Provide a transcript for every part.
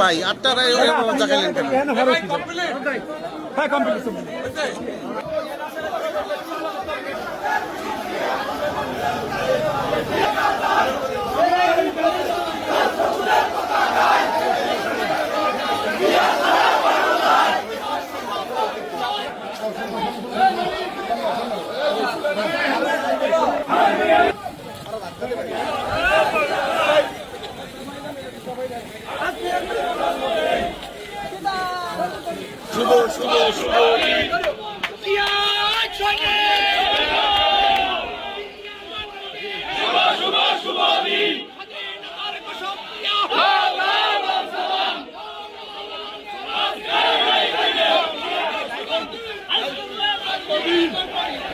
ভাই আপনারা দেখালেন কেন হ্যাঁ complete Hey! Shubho Shubho Shubho Thank you.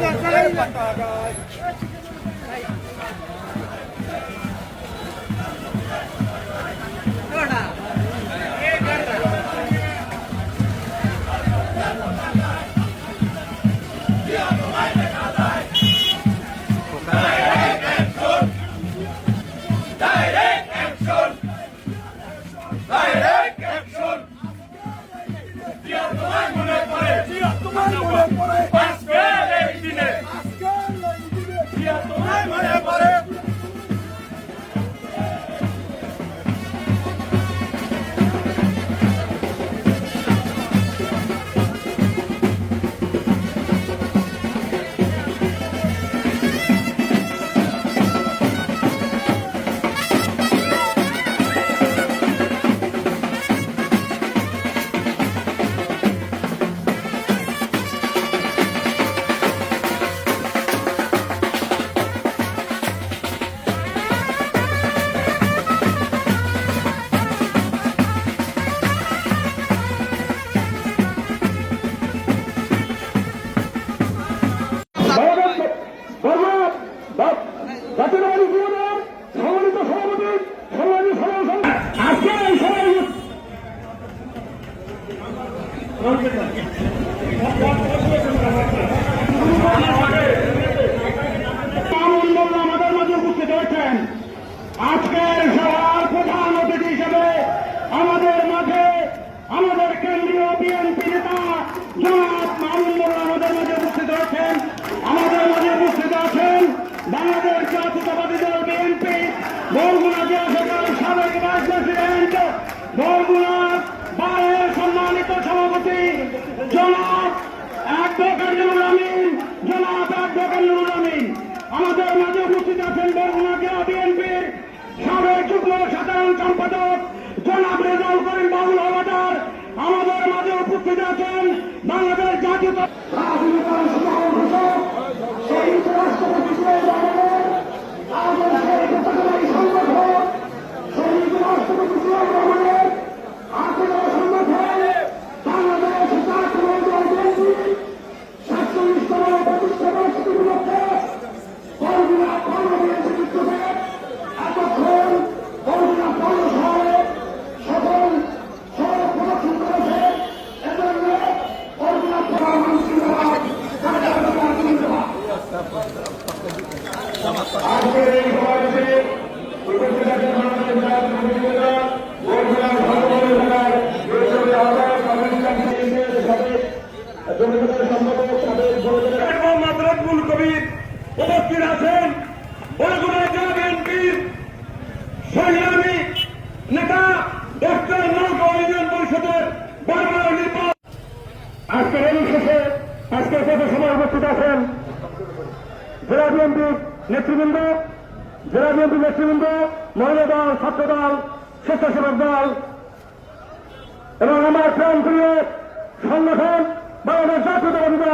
やったかい。সরকার থাকতে দেখেন বাংলাদেশ জাতীয় উপস্থিত আছেন সংগ্রামী নেতা ডক্টর নৌকা ইউনিয়ন পরিষদের বড় দল স্বেচ্ছাসেবক দল এবং আমার প্রাণ প্রিয় সংগঠন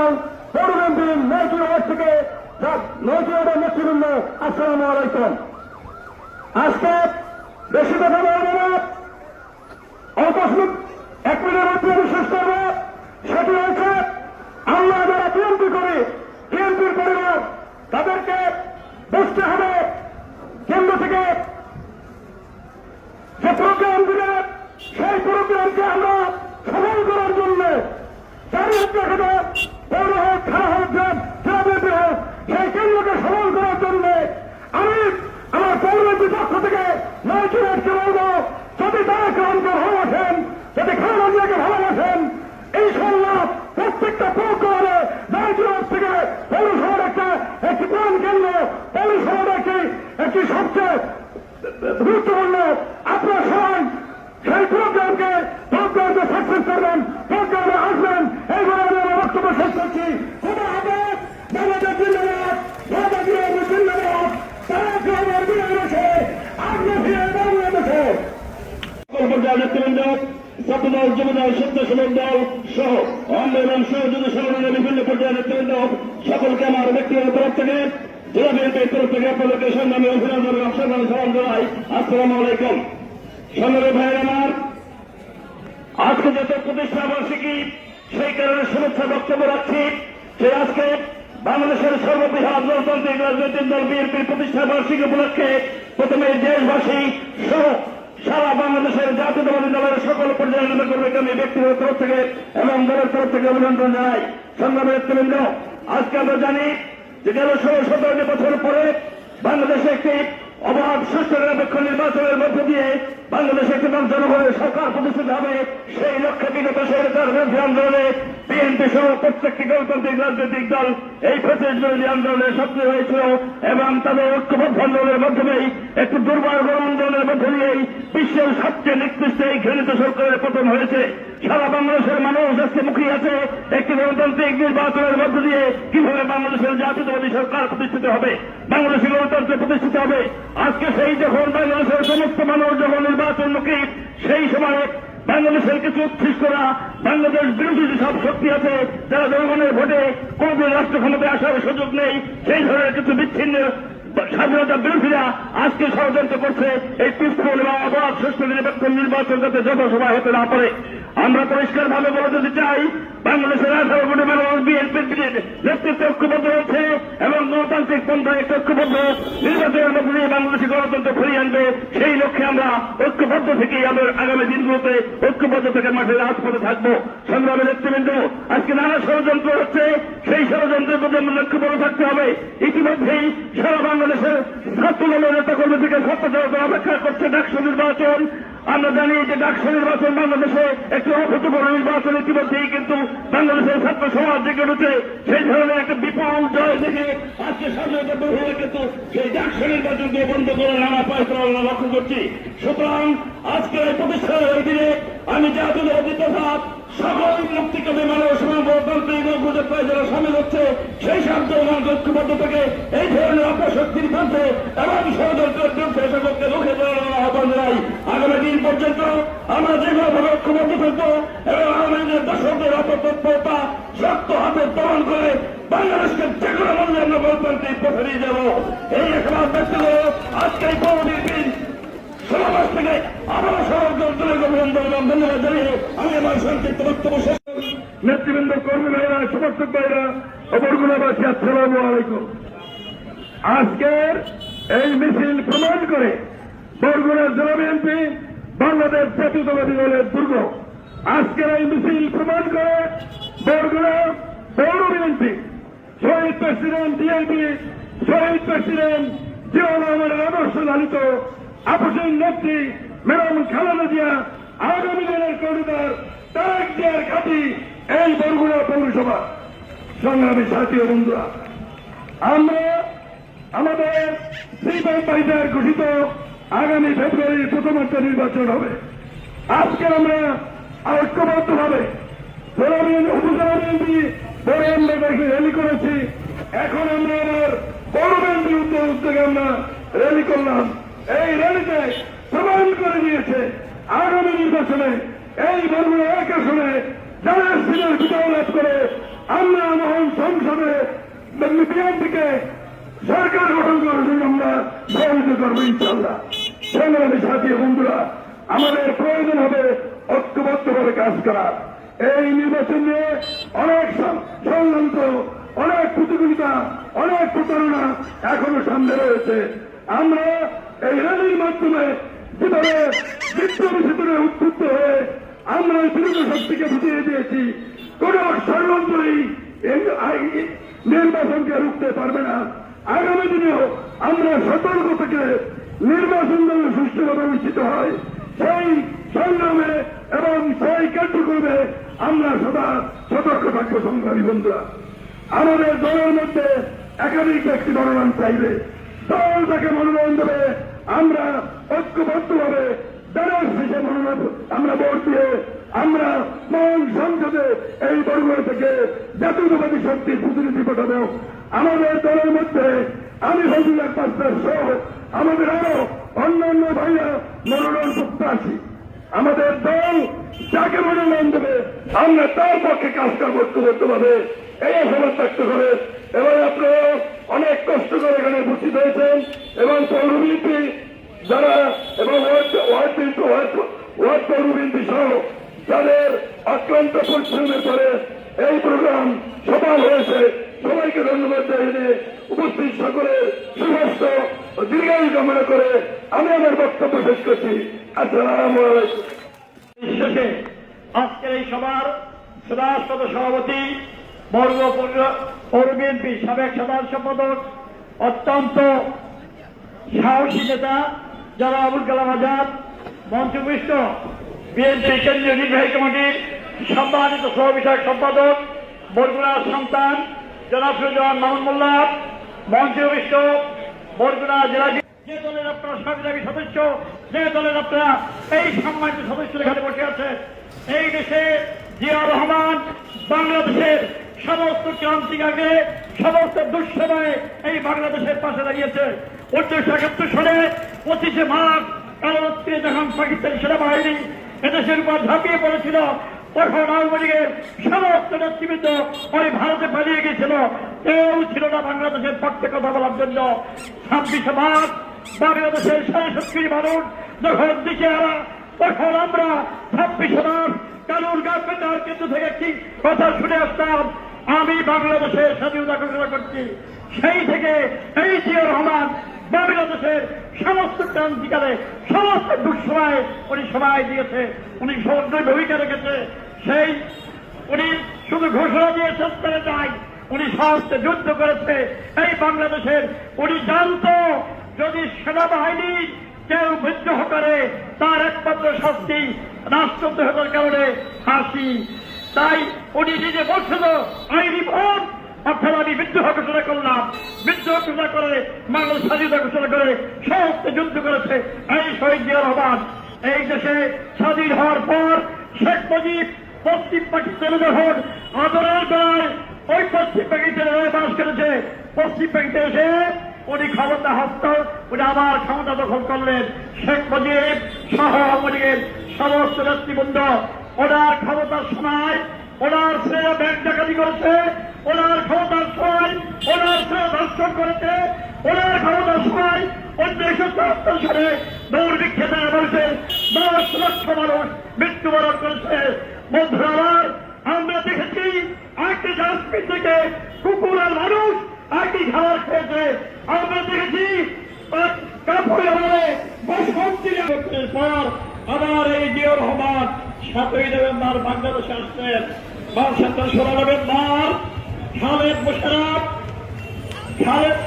জাতীয়তাবাদী দল পৌর বিএনপির নয়টি ওয়ার্ড থেকে নয়টি ওয়ার্ডের নেতৃবৃন্দ, আসসালামু আলাইকুম। আজকে বেশি কথা বলব না। অল্প এক মিনিটের মধ্যে আমি শেষ করব। সেটি হচ্ছে আমরা যারা বিএনপি করি, বিএনপির পরিবার তাদেরকে বুঝতে হবে কেন্দ্র থেকে যে প্রোগ্রাম দিলে সেই প্রোগ্রামকে আমরা সফল করার জন্য যার উদ্যোগে পৌর হোক জেলাবিপি হোক সেই কেন্দ্রকে সফল করার জন্য আমি আমার পৌরবির পক্ষ থেকে নয় চুরেটকে বলব যদি তারা গ্রহণকে ভালোবাসেন যদি খালেদা জিয়াকে ভালোবাসেন ইনশাল্লাহ প্রত্যেকটা প্রোগ্রামে নয় চুরেট থেকে পৌর শহর একটা একটি প্রাণ কেন্দ্র পৌর শহর একটি একটি সবচেয়ে গুরুত্বপূর্ণ আপনার সবাই করবেন প্রোগ্রামে আসবেন। এইভাবে আমি আমার বক্তব্য শেষ করছি। খুব হবে বাংলাদেশ জিন্দাবাদ বাংলাদেশ জিন্দাবাদ, তারা গ্রামের বিরোধে আগ্রহ ফিরে বাংলাদেশে। নেতৃবৃন্দ, ছাত্রদল, যুবদল, স্বেচ্ছাসেবক দল সহ অঙ্গ এবং সহযোগী সংগঠনের বিভিন্ন পর্যায়ের নেতৃবৃন্দ, সকলকে আমার ব্যক্তিগত তরফ থেকে, জেলা বিএনপির তরফ থেকে আপনাদেরকে সংগ্রামী অভিনন্দন এবং সংগ্রামী সালাম জানাই। আসসালামু আলাইকুম। সংগ্রামী ভাইয়ের আমার আজকে যত প্রতিষ্ঠা বার্ষিকী, সেই কারণে শুভেচ্ছা বক্তব্য রাখছি যে আজকে বাংলাদেশের সর্ববৃহৎ গণতান্ত্রিক রাজনৈতিক দল বিএনপির প্রতিষ্ঠা বার্ষিকী উপলক্ষে প্রথমে দেশবাসী সহ সারা বাংলাদেশের জাতীয়তাবাদী দলের সকল পর্যায়ের নেতা কর্মীকে আমি ব্যক্তিগত তরফ থেকে এবং দলের তরফ থেকে অভিনন্দন জানাই। সংগ্রামের নেতৃবৃন্দ, আজকে আমরা জানি যে গেল ষোলো সতেরোটি বছর পরে বাংলাদেশে একটি অবাধ সুস্থ নিরপেক্ষ নির্বাচনের মধ্য দিয়ে বাংলাদেশে একটি জনগণের সরকার প্রতিষ্ঠিত হবে। সেই লক্ষ্যে বিগত সরকার বিরোধী আন্দোলনে বিএনপি সহ প্রত্যেকটি গণতান্ত্রিক রাজনৈতিক দল এই প্রচেষ বিরোধী আন্দোলনে সক্রিয় হয়েছিল এবং তাদের ঐক্যবদ্ধ আন্দোলনের মাধ্যমেই একটি দুর্বার গণ আন্দোলনের মধ্য দিয়েই বিশ্বের সবচেয়ে নিকৃষ্ট এই ঘৃণিত সরকারের পতন হয়েছে। সারা বাংলাদেশের মানুষ আজকে মুখিয়ে আছে। একটি গণতান্ত্রিক নির্বাচনের মধ্য দিয়ে কীভাবে বাংলাদেশের জাতীয়তাবাদী সরকার প্রতিষ্ঠিত হবে? বাংলাদেশের গণতন্ত্র প্রতিষ্ঠিত হবে? আজকে সেই যখন বাংলাদেশের সমস্ত মানুষ যখন নির্বাচনমুখী সেই সময় বাংলাদেশের কিছু উৎকৃষ্টরা বাংলাদেশ বিরোধী সব শক্তি আছে যারা জনগণের ভোটে কোনদিন রাষ্ট্র ক্ষমতায় আসার সুযোগ নেই। সেই ধরনের কিছু বিচ্ছিন্ন স্বাধীনতা বিরোধীরা আজকে ষড়যন্ত্র করছে, এই পিস্তল এবং অবাধ সুষ্ঠু নিরপেক্ষ নির্বাচন যাতে জনসভা হতে না পারে। আমরা পরিষ্কার ভাবে বলে দিতে চাই, বাংলাদেশের আঠারো কোটি মানুষ বিএনপির নেতৃত্বে ঐক্যবদ্ধ হয়েছে এবং গণতান্ত্রিক পন্থায় একটি ঐক্যবদ্ধ নির্বাচনের মধ্যে দিয়ে বাংলাদেশের গণতন্ত্র ফিরিয়ে আনবে। সেই লক্ষ্যে আমরা ঐক্যবদ্ধ থেকেই আমাদের আগামী দিনগুলোতে ঐক্যবদ্ধ থেকে মাঠে রাজপথে থাকব। সংগ্রামের নেতৃবৃন্দ, আজকে নানা ষড়যন্ত্র হচ্ছে। সেই ষড়যন্ত্রের প্রতি আমরা লক্ষ্যবদ্ধ থাকতে হবে। ইতিমধ্যেই সারা বাংলাদেশের ছাত্র দলের নেতা কর্মী থেকে ছাত্র অপেক্ষা করছে ডাকসু নির্বাচন। আমরা জানি যে ডাকসু নির্বাচন বাংলাদেশে একটি অভূতপূর্ণ নির্বাচন ইতিমধ্যেই কিন্তু বাংলাদেশের ছাত্র সমাজ জেগে উঠে সেই ধরনের একটা বিপুল জয় দেখে আজকে হয়ে কিন্তু সেই ডাকসু নির্বাচনকে বন্ধ করে নানা পায়তরা আমরা লক্ষ্য করছি। সুতরাং আজকে প্রতিষ্ঠা প্রতিষ্ঠানের দিনে আমি জাতীয় তথা সকল মুক্তিকামী মানুষ গুজরাট যারা সামিল হচ্ছে, সেই সব জনগণ ঐক্যবদ্ধ থেকে এই ধরনের অপশক্তির বিরুদ্ধে এবং ষড়যন্ত্রের বিরুদ্ধে সকলকে রুখে দেওয়ার আহ্বান জানাই। আগামী দিন পর্যন্ত আমরা যেভাবে ঐক্যবদ্ধ থাকব এবং আমাদের দর্শকদের অপতৎপরতা শক্ত হাতে প্রমাণ করে বাংলাদেশকে যে কোনো মূল্যে আমরা গণতান্ত্রিক পথে নিয়ে যাব। এই একবার ব্যক্ত আজকে এই পৌরনীতির সমাবেশ থেকে সমগ্র দলের অভিনন্দন ধন্যবাদ জানিয়ে আমি আমার সংক্ষিপ্ত বক্তব্য শেষ। নেতৃবৃন্দ কর্মী ভাইরা সমর্থক ভাইরা অপরগুণাবাসী আসসালাম আলাইকুম আজকের এই মিছিল প্রমাণ করে বরগুনার জেলা বিএনপি বাংলাদেশ জাতীয়তাবাদী দলের দুর্গ আজকের এই মিছিল প্রমাণ করে বরগুনা পৌর বিএনপি, শহীদ প্রেসিডেন্ট বিএনপি, শহীদ প্রেসিডেন্ট জিয়াউর রহমানের আদর্শ লালিত আপসীন নেত্রী ম্যাডাম খালেদা জিয়া আগামী দিনের করিডর তারেক জিয়ার খাতি এই বরগুনা পৌরসভা। সংগ্রামী সাথী বন্ধুরা, আমরা আমাদের শ্রীবাই পাইদার ঘোষিত আগামী ফেব্রুয়ারির প্রথমার্থ নির্বাচন হবে। আজকে আমরা ঐক্যবদ্ধ ভাবে উপজেলা বিএনপি বড় আমরা র্যালি করেছি। এখন আমরা আবার বড় বিএনপির উদ্যোগ উদ্যোগে আমরা র্যালি করলাম। এই র্যালিতে প্রমাণ করে দিয়েছে আগামী নির্বাচনে এই বরগুনা এক আসনে যারা সিনের বিজয় লাভ করে, আমরা মহান সংসদে বিএনপিকে সরকার গঠন করার জন্য আমরা সহযোগিতা করব ইনশাল্লাহ সংগ্রামী সাথী বন্ধুরা, আমাদের প্রয়োজন হবে ঐক্যবদ্ধভাবে কাজ করা। এই নির্বাচন নিয়ে অনেক সং- অনেক প্রতিযোগিতা, অনেক প্রতারণা এখনও সামনে রয়েছে। আমরা এই র্যালির মাধ্যমে যেভাবে বিপ্লবী ভিতরে উদ্বুদ্ধ হয়ে আমরা এই বিরোধী শক্তিকে বুঝিয়ে দিয়েছি। কোন ষড়যন্ত্রই নির্বাচনকে রুখতে পারবে না। আগামী দিনেও আমরা সতর্ক থেকে নির্বাচন যেন সুষ্ঠুভাবে অনুষ্ঠিত হয়। সেই সংগ্রামে এবং সেই কার্যক্রমে আমরা সদা সতর্ক থাকব সংগ্রামী বন্ধুরা। আমাদের দলের মধ্যে একাধিক ব্যক্তি মনোনয়ন চাইবে। দল তাকে মনোনয়ন দেবে। আমরা ঐক্যবদ্ধভাবে দলের শেষে মনোনয়ন, আমরা ভোট দিয়ে আমরা মহান সংসদে এই বর্গর থেকে জাতীয়তাবাদী শক্তির প্রতিনিধি পাঠাবো। আমাদের দলের মধ্যে আমি হজুল পাঁচটার সহ আমাদের আরও অন্যান্য ভাইরা মনোনয়ন প্রত্যাশী আমাদের দল যাকে মনোনয়ন দেবে, আমরা তার পক্ষে কাজ করব ঐক্যবদ্ধভাবে। এই আশাবাদ ব্যক্ত করে। এবার আপনারা অনেক কষ্ট করে এখানে উপস্থিত হয়েছেন এবং পৌরবিপি যারা এবং ওয়ার্ড ওয়ার্ড সহ যাদের অক্লান্ত পরিশ্রমের পরে এই প্রোগ্রাম সফল হয়েছে। সবাইকে ধন্যবাদ জানিয়ে উপস্থিত সকলের সুস্বাস্থ্য ও দীর্ঘায়ু কামনা করে আমি আমার বক্তব্য শেষ করছি। আসসালামু আজকের এই সভার সুরাষ্ট্র সভাপতি বর্গ পৌর বিএনপি সাবেক সাধারণ সম্পাদক, অত্যন্ত সাহসী নেতা, যারা আবুল কালাম আজাদ মঞ্চবিষ্ট বিএনপি কেন্দ্রীয় নির্বাহী কমিটির সম্মানিত সহ বিষয়ক সম্পাদক বরগুনার সন্তান, জনাব সুজন মামুন মোল্লা মঞ্চবিষ্ট বরগুনা জেলা যে দলের আপনারা সংগ্রামী সদস্য, যে দলের আপনারা এই সম্মানিত সদস্য এখানে বসে আছে এই দেশে জিয়া রহমান, বাংলাদেশের সমস্ত ক্রান্তিকাকে সমস্ত দুঃসময়ে এই বাংলাদেশের পাশে দাঁড়িয়েছে। উনিশশো একাত্তর সালে পঁচিশে মার্চ কালরাত্রে যখন পাকিস্তানি সেনাবাহিনী এদেশের উপর ঝাঁপিয়ে পড়েছিল, তখন আওয়ামী লীগের সমস্ত নেতৃবৃন্দ ওই ভারতে পালিয়ে গিয়েছিল। কেউ ছিল না বাংলাদেশের পক্ষে কথা বলার জন্য। ছাব্বিশে মার্চ বাংলাদেশের সাড়ে সত্তর মানুষ যখন দিকে আরা তখন আমরা ছাব্বিশে মার্চ কানুন গার্মেন্টার কেন্দ্র থেকে একটি কথা শুনে আসতাম। আমি বাংলাদেশের স্বাধীনতা ঘোষণা করছি। সেই থেকে এই জিয়া রহমান বাংলাদেশের সমস্ত ক্রান্তিকালে, সমস্ত দুঃসময় উনি সময় দিয়েছে, উনি সমুদ্র ভূমিকা রেখেছে। সেই উনি শুধু ঘোষণা দিয়ে শেষ করে নাই, উনি সমস্ত যুদ্ধ করেছে। এই বাংলাদেশের উনি জানতো, যদি সেনাবাহিনী কেউ বিদ্রোহ করে, তার একমাত্র শাস্তি রাষ্ট্রদ্রোহের কারণে ফাঁসি। তাই উনি নিজে বলছিল আই রিভোট অর্থাৎ আমি বিদ্রোহ ঘোষণা করলাম। বিদ্রোহ ঘোষণা করে বাংলাদেশ স্বাধীনতা ঘোষণা করে সমস্ত যুদ্ধ করেছে। এই শহীদ জিয়া রহমান এই দেশে স্বাধীন হওয়ার পর শেখ মুজিব পশ্চিম পাকিস্তানে যখন আদরের বেলায় ওই পশ্চিম পাকিস্তানে বাস করেছে। পশ্চিম পাকিস্তানে এসে উনি ক্ষমতা হস্ত, উনি আবার ক্ষমতা দখল করলেন। শেখ মুজিব সহ আওয়ামী লীগের সমস্ত নেতৃবৃন্দ ওনার ক্ষমতার সময় ওনার ছেলে ব্যাংক ডাকাতি করেছে ওনার ক্ষমতার সময় ওনার ছেলে ধর্ষণ করেছে ওনার ক্ষমতার সময় উনিশশো চুয়াত্তর সালে দেওয়া বলছে দশ লক্ষ মানুষ মৃত্যুবরণ করেছে বন্ধুরা আমার, আমরা দেখেছি একটি কাশ্মীর থেকে কুকুর আর মানুষ একই খাবার খেয়েছে আমরা দেখেছি কাপড়ে আমারে বসন্তি পর আবার এই জিয়া রহমান সাতই নভেম্বর বাংলাদেশে আসছেন বা সাতটা ষোলো নভেম্বর খালেদ মোশারফ খালেদ